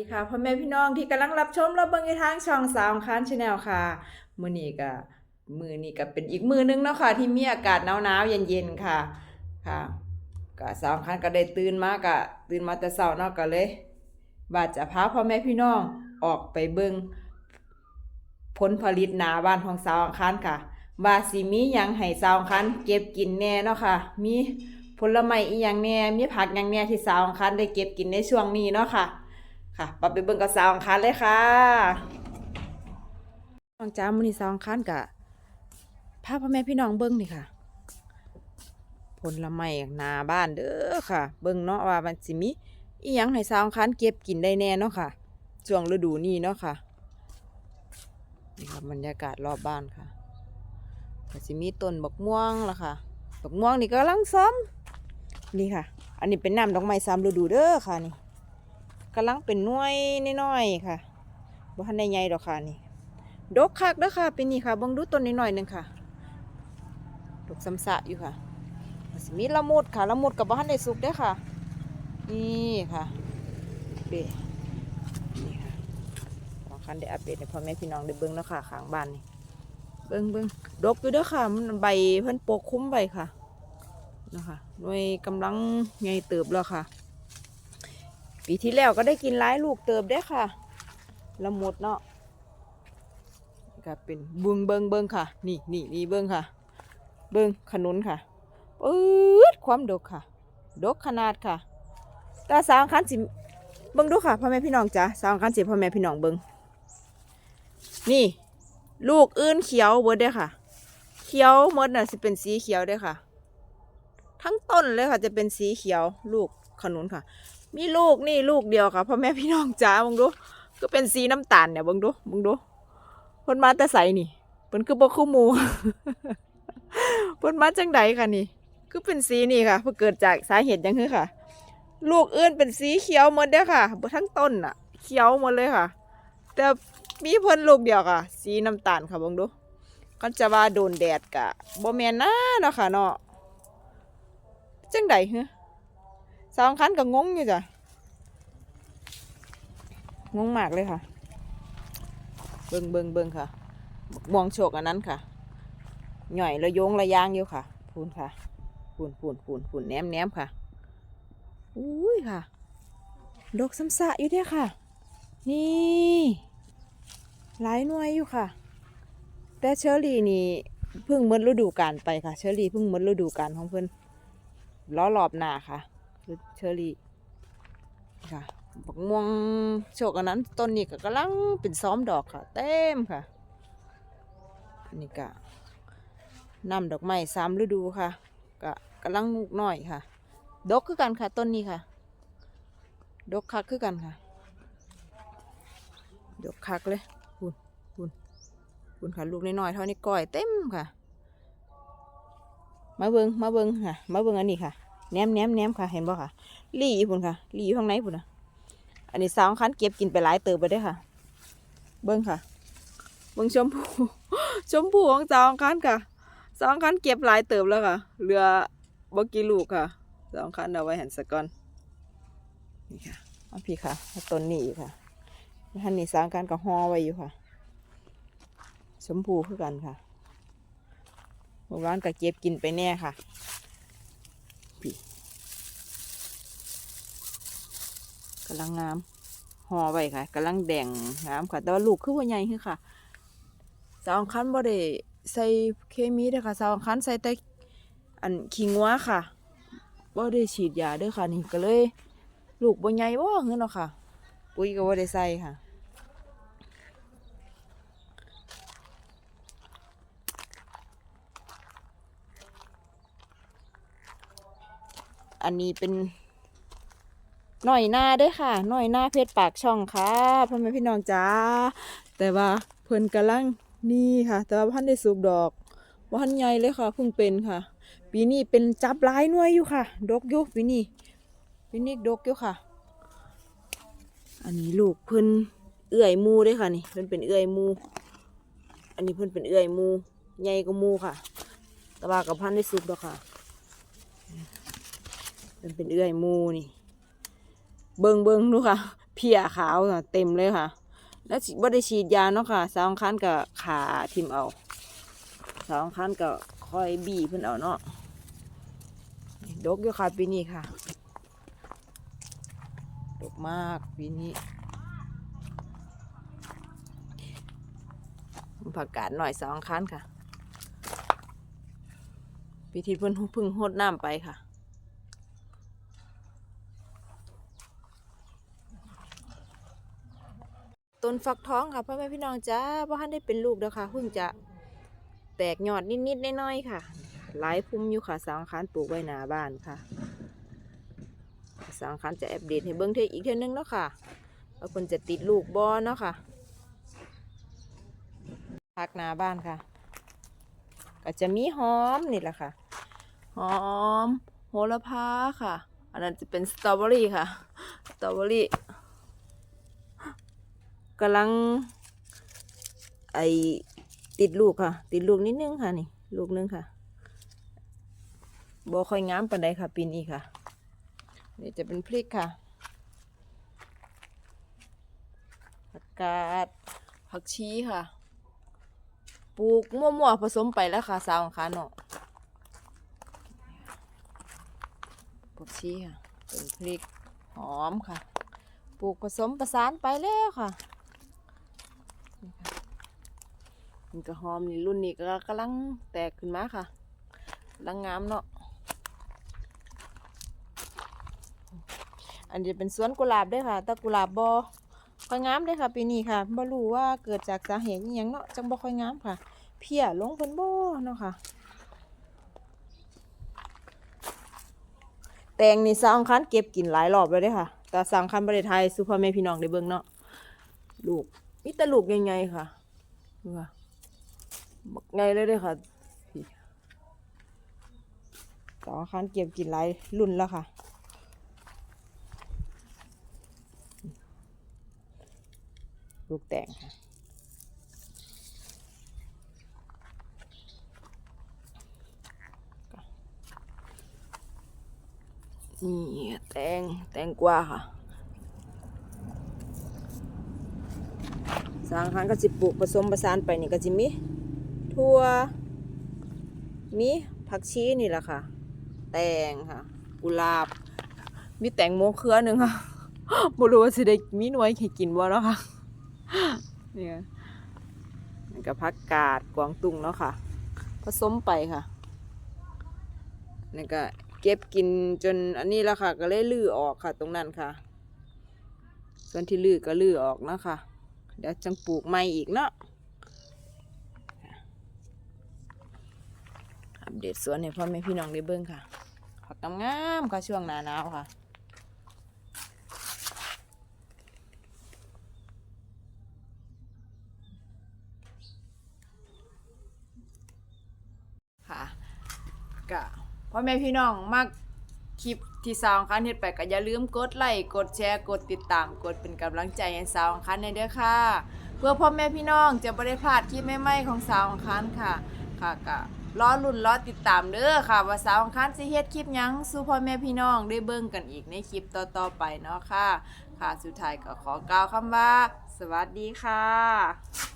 ดีค่ะพ่อแม่พี่น้องที่กำลังรับชมรับเบิ่งในทางช่องสาวค้านชาแนลค่ะ มือนี้ก็มือนี้ก็เป็นอีกมือหนึงเนาะค่ะ ที่มีอากาศหนาวๆเย็นๆค่ะค่ะก็สาวค้านก็ได้ตื่นมาก็ตื่นมาแต่เช้าเนาะก็เลยว่าจะพาพ่อแม่พี่น้องออกไปเบิ่งผลผลิตหนาบ้านของสาวค้านค่ะ ว่าสิมียังให้สาวค้านเก็บกินแน่เนาะค่ะ มีผลไม้อีหยังแน่มีผักหยังแน่ที่สาวค้านได้เก็บกินในช่วงนี้เนาะค่ะ ค่ะปรับไปเบิ่งกับสาวอังคารเลยค่ะน้องจ้ามือนี้สาวอังคารกะพาพพ่อแม่พี่น้องเบิ่งนี่ค่ะ ผลไม้หน้าบ้านเด้อค่ะ เบิ่งเนาะว่ามันสิมีอีหยังให้สาวอังคารเก็บกินได้แน่เนาะค่ะช่วงฤดูนี้เนาะค่ะนี่ค่ะบรรยากาศรอบบ้านค่ะก็สิมีต้นบักม่วงล่ะค่ะบักม่วงนี่ก็กำลังซ้อมนี่ค่ะ อันนี้เป็นน้ำดอกไม้สามฤดูเด้อค่ะนี่ กำลังเป็นน่วยน้อยค่ะบ่ทันได้ใหญ่ดอกค่ะนี่ดกคักเด้อค่ะเป็นนี่ค่ะเบิ่งดูต้นนิดหน่อยหนึงค่ะดกสำสะอยู่ค่ะสิมีละมุดค่ะละมุดกับบ่ทันได้สุกเด้อค่ะ นี่ค่ะเด้นี่ค่ะขอคันได้อัปเดตให้พ่อแม่พี่น้องได้เบิ่งเนาะค่ะข้างบ้านนี่เบิ่งเบิ่งดกอยู่เด้อค่ะมันใบเพิ่นปกคลุมไว้ค่ะนะคะหน่วยกำลังใหญ่เติบแล้วค่ะ ปีที่แล้วก็ได้กินหลายลูกเติบได้ค่ะละหมดเนาะก็เป็นเบิงเบิงเบิงค่ะ นี่นี่นี่เบิงค่ะ เบิงขนุนค่ะปื๊ดความดกค่ะ ดกขนาดค่ะตาสาวคันสิเบิงดูค่ะพ่อแม่พี่น้องจ้ะสาวคันสิพ่อแม่พี่น้องเบิงนี่ ลูกอื่นเขียวเบิดเด้ค่ะ เขียวหมดน่ะสิเป็นสีเขียวเด้ค่ะ ทั้งต้นเลยค่ะจะเป็นสีเขียว ลูกขนุนค่ะ มีลูกนี่ลูกเดียวค่ะพ่อแม่พี่น้องจ้าบังดูก็เป็นสีน้ำตาลเนี่ยบังดูบังดูเพิ่นมาแต่ใสนี่เพิ่นคือบ่คู่มูเพิ่นมาจังใดค่ะนี่ คือเป็นสีนี่ค่ะเพื่อเกิดจากสาเหตุยังคือค่ะ ลูกอื่นเป็นสีเขียวหมดเด้อค่ะทั้งต้นน่ะ เขียวหมดเลยค่ะ แต่มีเพิ่นลูกเดียวค่ะ สีน้ำตาลค่ะบังดูก็จะว่าโดนแดดกะบ่แม่นนะเนาะค่ะเนาะจังใดเฮะ สองคันก็งงอยู่จ้ะงงมากเลยค่ะ เบิงเบิงเบิงค่ะมองโฉกอันนั้นค่ะ หน่อยระโยงระยางอยู่ค่ะ พูนค่ะ พูนพูนพูนพูนแหนมแหนมค่ะ อุ้ยค่ะ ดอกซ้ำสะอยู่เนี่ยค่ะ นี่ หลายหน่วยอยู่ค่ะ แต่เชอรี่นี่เพิ่งมดฤดูกาลไปค่ะ เชอรี่เพิ่งมดฤดูกาลของเพิ่อนล้อรอบหน้าค่ะ คือเชอรี่ค่ะบักม่วงโชกอันนั้นต้นนี้ก็กำลังเป็นซ้อมดอกค่ะ เต็มค่ะนนี้ก็นำดอกไม้สามฤดูค่ะก็กำลังงุกน้อยค่ะ ดกคือกันค่ะต้นนี้ค่ะ ดกคักคือกันค่ะ ดกคักเลยคุณคุณคุณค่ะลูกน้อยๆเท่านี้ก้อยเต็มค่ะ มาเบิงมาเบิงค่ะ มาเบิงอันนี้ค่ะ แหนมแหนมแหนมค่ะ เห็นบ่ค่ะ ลี่อยู่พุ่นค่ะ ลี่อยู่ข้างในพุ่นอะ อันนี้สาวคันเก็บกินไปหลายเติบไปได้ค่ะ เบิ้งค่ะ เบิ้งชมพูชมพูของสาวคันค่ะสาวคันเก็บหลายเติบแล้วค่ะเหลือบ่กี่ลูกค่ะสาวคันเอาไว้หันสะก่อนนี่ค่ะเอาพี่ค่ะต้นนี้ค่ะท่านนี้สาวคันก็ห่อไว้อยู่ค่ะ ชมพูคือกันค่ะเมื่อวานก็เก็บกินไปแน่ค่ะำลังงามห่อไว้ค่ะกำลังแดงงามค่ะ แต่ว่าลูกคือว่าใหญ่คือค่ะสาวอังคันบ่ได้ใส่เคมีเด้อค่ะสาวอังคันใส่แต่อันขี้งัวค่ะบ่ได้ฉีดยาเด้อค่ะนี่ก็เลย ลูกบ่ใหญ่บ่เงินเนาะค่ะ ปุ๋ยก็บ่ได้ใส่ค่ะอันนี้เป็น หน่อยหน้าด้วยค่ะหน่อยหน้าเพชรปากช่องค่ะพ่อแม่พี่น้องจ้าแต่ว่าเพิ่นกำลังนี่ค่ะ แต่ว่าพันได้สุกดอกว่าพันใหญ่เลยค่ะเพิ่งเป็นค่ะ ปีนี้เป็นจับหลายหน่วยอยู่ค่ะ ดกอยู่ปีนี้ปีนี้ดกอยู่ค่ะ อันนี้ลูกเพิ่นเอื้อยมูเด้ค่ะนี่เพิ่นเป็นเอื้อยมู อันนี้เพิ่นเป็นเอื้อยมูใหญ่กว่ามูค่ะแต่ว่ากับพันได้สุกดอกค่ะเพิ่นเป็นเอื้อยมูนี่ เบิงเบิงดูค่ะ เพียขาวน่ะเต็มเลยค่ะ แล้วบ่ได้ฉีดยาเนาะค่ะสาวอังคารก็ขาทิมเอาสาวอังคารก็คอยบีเพิ่นเอาเนาะดกอยู่ค่ะปีนี้ค่ะดกมากปีนี้ผักกาดหน่อยสาวอังคารค่ะปีที่เพิ่นเพึ่งหดน้ำไปค่ะ ต้นฟักทองค่ะพ่อแม่พี่น้องจ้าว่าท่านได้เป็นลูกแล้วค่ะเพิ่งจะแตกยอดนิดๆน้อยๆค่ะ หลายพุ่มอยู่ค่ะสังขารปลูกไว้หนาบ้านค่ะ สังขารจะอัปเดตให้เบิ้งเทออีกเท่านึงเนาะค่ะว่าคนจะติดลูกบอเนาะค่ะพักหนาบ้านค่ะ ก็จะมีหอมนี่แหละค่ะ หอม โหระพาค่ะ อันนั้นจะเป็นสตรอเบอรี่ค่ะ สตรอเบอรี่ กำลัง ไอติดลูกค่ะ ติดลูกนิดนึงค่ะนี่ ลูกนึงค่ะบอค่อยงามปานใดค่ะปีนี้ค่ะ นี่จะเป็นพริกค่ะผักกาดผักชีค่ะ ปลูกมั่วๆผสมไปแล้วค่ะสาวของขาเนาะผักชีค่ะเป็นพริกหอมค่ะ ปลูกผสมประสานไปแล้วค่ะ นี่ค่ะ มันก็หอมนี่รุ่นนี้ก็กำลังแตกขึ้นมาค่ะกำลังงามเนาะอันนี้เป็นสวนกุหลาบด้วยค่ะแต่กุหลาบบ่ค่อยงามเด้ค่ะปีนี้ค่ะบ่รู้ว่าเกิดจากสาเหตุยังเนาะจังบ่ค่อยงามค่ะ เพี้ยลงเพิ่นบ่เนาะค่ะ แตงนี่สาวอังคันเก็บกินหลายรอบแล้วเด้ค่ะแต่สาวอังคันบ่ได้ทายสู่พ่อแม่พี่น้องได้เบิ่งเนาะลูกมีแต่ลูกใหญ่ๆค่ะดูค่ะ บักใหญ่เลยด้อค่ะสองคันเก็บกินหลายรุ่นแล้วค่ะ ลูกแตงค่ะนี่แตงแตงกว่าค่ะสางครั้งก็สิปลูกผสมประสานไปนี่ก็สิมี ทั่วมีผักชีนี่แหละค่ะ แตงค่ะ กุหลาบ มีแตงโมเครือหนึ่งค่ะบ่รู้ว่าสิได้มีหน่วยให้กินบ่เนาะค่ะเนี่ยนี่ก็ผักกาดกวางตุ้งเนาะค่ะ ผสมไปค่ะนี่ก็เก็บกินจนอันนี้แล้วค่ะ ก็เลยลื้อออกค่ะ ตรงนั้นค่ะ ส่วนที่ลื้อก็ลื้อออกนะค่ะเดี๋ยวจังปลูกใหม่อีกเนาะ ปเดตสวนให้พ่อแม่พี่น้องได้เบิ่งค่ะผักงามๆค่ะช่วงหน้าหนาวค่ะค่ะก็พ่อแม่พี่น้องมากคลิปที่สาวอังคันเฮ็ดไปก็อย่าลืมกดไลค์กดแชร์กดติดตามกดเป็นกำลังใจให้สาวอังคันในเด้อค่ะ เพื่อพ่อแม่พี่น้องจะบ่ได้พลาดคลิปใหม่ๆของสาวอังคันค่ะค่ะก็ รอลุ่นรอติดตามเด้อค่ะ ว่าสาวอังคันสิเฮ็ดคลิปหยังสู่พ่อแม่พี่น้องได้เบิ่งกันอีกในคลิปต่อๆไปเนาะค่ะ ค่ะสุดท้ายก็ขอกล่าวคำว่า สวัสดีค่ะ